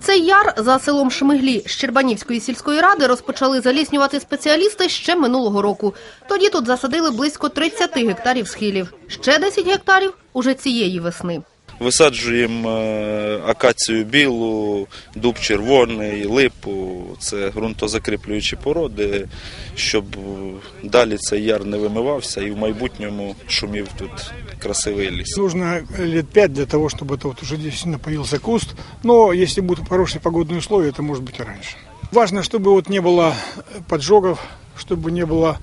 Цей яр за селом Шмиглі Щербанівської сільської ради розпочали заліснювати спеціалісти ще минулого року. Тоді тут засадили близько 30 гектарів схилів. Ще 10 гектарів уже цієї весни. Висаджуємо е, акацію білу, дуб червоний, липу. Це ґрунтозакріплюючі породи, щоб далі цей яр не вимивався і в майбутньому шумів тут красивий ліс. Нужно лет пять для того, чтобы это вот уже действительно появился куст. Но если будут хорошие погодные условия, это может быть и раньше. Важно, чтобы вот не было поджогов, чтобы не было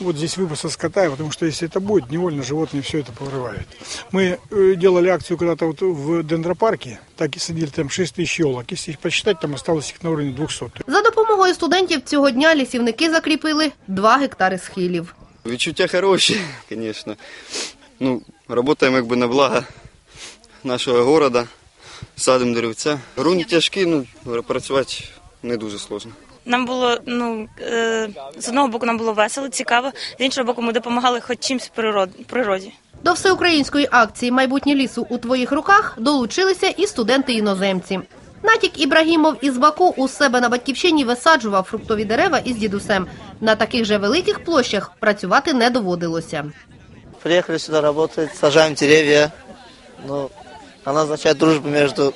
вот здесь выпаса скота, потому что если это будет, невольно животные все это повырывают. Мы э, делали акцию когда-то вот в дендропарке, так и садили там 6 тысяч елок. Если их посчитать, там осталось их на уровне 200. За допомогою студентів цього дня лісівники закріпили 2 гектари схилів. Відчуття хороші, звісно. Ну, працюємо якби на благо нашого міста, садимо деревця. Грунт тяжкий, ну, працювати не дуже складно. Нам було ну е, з одного боку нам було весело, цікаво, з іншого боку, ми допомагали хоч чимось природі. До всеукраїнської акції Майбутнє лісу у твоїх руках долучилися і студенти-іноземці. Натік Ібрагімов із Баку у себе на батьківщині висаджував фруктові дерева із дідусем. На таких же великих площах працювати не доводилося. Приехали сюда работать, сажаем деревья. Ну, она означает дружбу между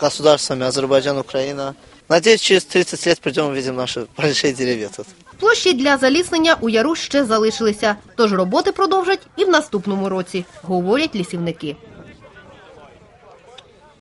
государствами Азербайджан Украина. Надеюсь, через 30 лет придем и увидим наши большие деревья тут. Площі для заліснення у яру ще залишилися, тож роботи продовжать і в наступному році, говорять лісівники.